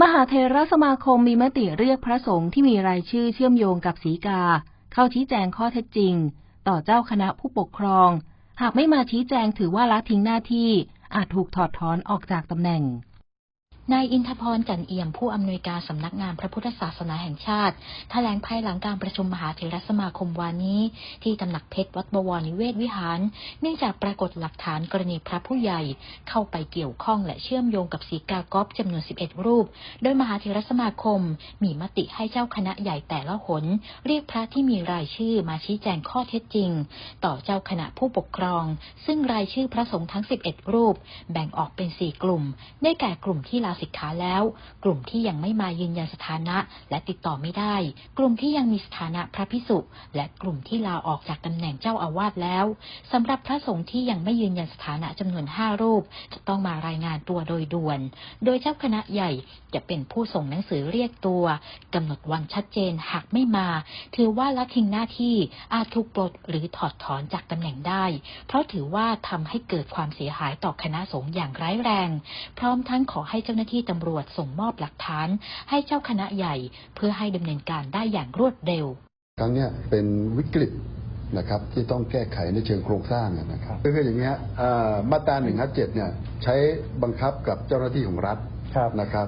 มหาเทรสมาคมมีมติเรียกพระสงฆ์ที่มีรายชื่อเชื่อมโยงกับสีกา เข้าชี้แจงข้อเท็จจริง ต่อเจ้าคณะผู้ปกครอง หากไม่มาชี้แจงถือว่าละทิ้งหน้าที่อาจถูกถอดถอนออกจากตำแหน่ง นายอินทพรจันเอี่ยมผู้อำนวยการสำนักงานพระพุทธศาสนาแห่งชาติแถลงภายหลังการประชุมมหาเถรสมาคมวานนี้ ที่ตำหนักเพชรวัดบวรนิเวศวิหาร เนื่องจากปรากฏหลักฐานกรณีพระผู้ใหญ่ เข้าไปเกี่ยวข้องและเชื่อมโยงกับสีกากอบจำนวน 11 รูป โดยมหาเถรสมาคม มีมติให้เจ้าคณะใหญ่แต่ละหน เรียกพระที่มีรายชื่อมาชี้แจงข้อเท็จจริง ต่อเจ้าคณะผู้ปกครอง ซึ่งรายชื่อพระสงฆ์ทั้ง 11 รูป แบ่งออกเป็น 4 กลุ่ม ได้แก่กลุ่มที่ละาสิกขาแล้ว กลุ่มที่ยังไม่มายืนยันสถานะและติดต่อไม่ได้ กลุ่มที่ยังมีสถานะพระพิสุและกลุ่มที่ลาออกจากตำแหน่งเจ้าอาวาสแล้วสำหรับพระสงฆ์ที่ยังไม่ยืนยันสถานะจำนวน5รูป จะต้องมารายงานตัวโดยด่วน โดยเจ้าคณะใหญ่จะเป็นผู้ส่งหนังสือเรียกตัวกำหนดวันชัดเจนหากไม่มา ถือว่าละทิ้งหน้าที่อาจถูกปลดหรือถอดถอนจากตำแหน่งได้ เพราะถือว่าทำให้เกิดความเสียหายต่อคณะสงฆ์อย่างร้ายแรง พร้อมทั้งขอให้เจ้าหน้าที่ตำรวจส่งมอบหลักฐาน ให้เจ้าคณะใหญ่ เพื่อให้ดำเนินการได้อย่างรวดเร็ว ครั้งเนี้ยเป็นวิกฤตนะครับที่ต้องแก้ไขในเชิงโครงสร้างนะครับก็คืออย่างเงี้ยอ่ามาตราหนึ่งห้าเจ็ดเนี่ยใช้บังคับกับเจ้าหน้าที่ของรัฐครับนะครับ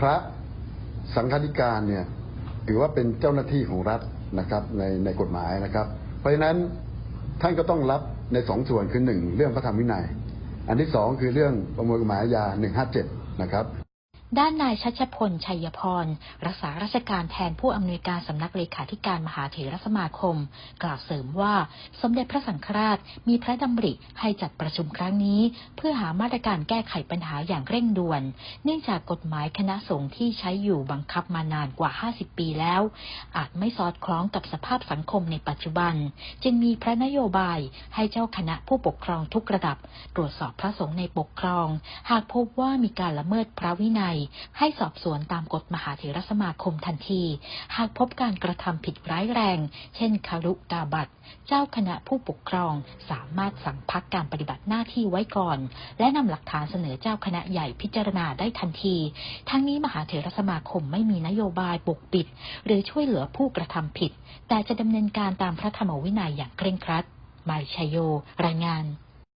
พระสังฆาธิการเนี่ยถือว่าเป็นเจ้าหน้าที่ของรัฐนะครับในในกฎหมายนะครับ เพราะฉะนั้นท่านก็ต้องรับในสองส่วนคือหนึ่งเรื่องพระธรรมวินัย อันที่สองคือเรื่องประมวลกฎหมายอาญาห นึ่งห้าเจ็ดนะครับ ด้านนายชัชพล ชัยพร รักษาราชการแทนผู้อำนวยการสำนักเลขาธิการมหาเถรสมาคม กล่าวเสริมว่าสมเด็จพระสังฆราชมีพระดำริให้จัดประชุมครั้งนี้ เพื่อหามาตรการแก้ไขปัญหาอย่างเร่งด่วน เนื่องจากกฎหมายคณะสงฆ์ที่ใช้อยู่บังคับมานานกว่า 50 ปีแล้ว อาจไม่สอดคล้องกับสภาพสังคมในปัจจุบัน จึงมีพระนโยบายให้เจ้าคณะผู้ปกครองทุกระดับ ตรวจสอบพระสงฆ์ในปกครอง หากพบว่ามีการละเมิดพระวินัยให้สอบสวนตามกฎมหาเถรสมาคมทันที หากพบการกระทำผิดร้ายแรง เช่นคารุกาบัตเจ้าคณะผู้ปกครองสามารถสั่งพักการปฏิบัติหน้าที่ไว้ก่อน และนำหลักฐานเสนอเจ้าคณะใหญ่พิจารณาได้ทันที ทั้งนี้มหาเถรสมาคมไม่มีนโยบายปกปิด หรือช่วยเหลือผู้กระทำผิด แต่จะดำเนินการตามพระธรรมวินัยอย่างเคร่งครัด มายชยโย รายงาน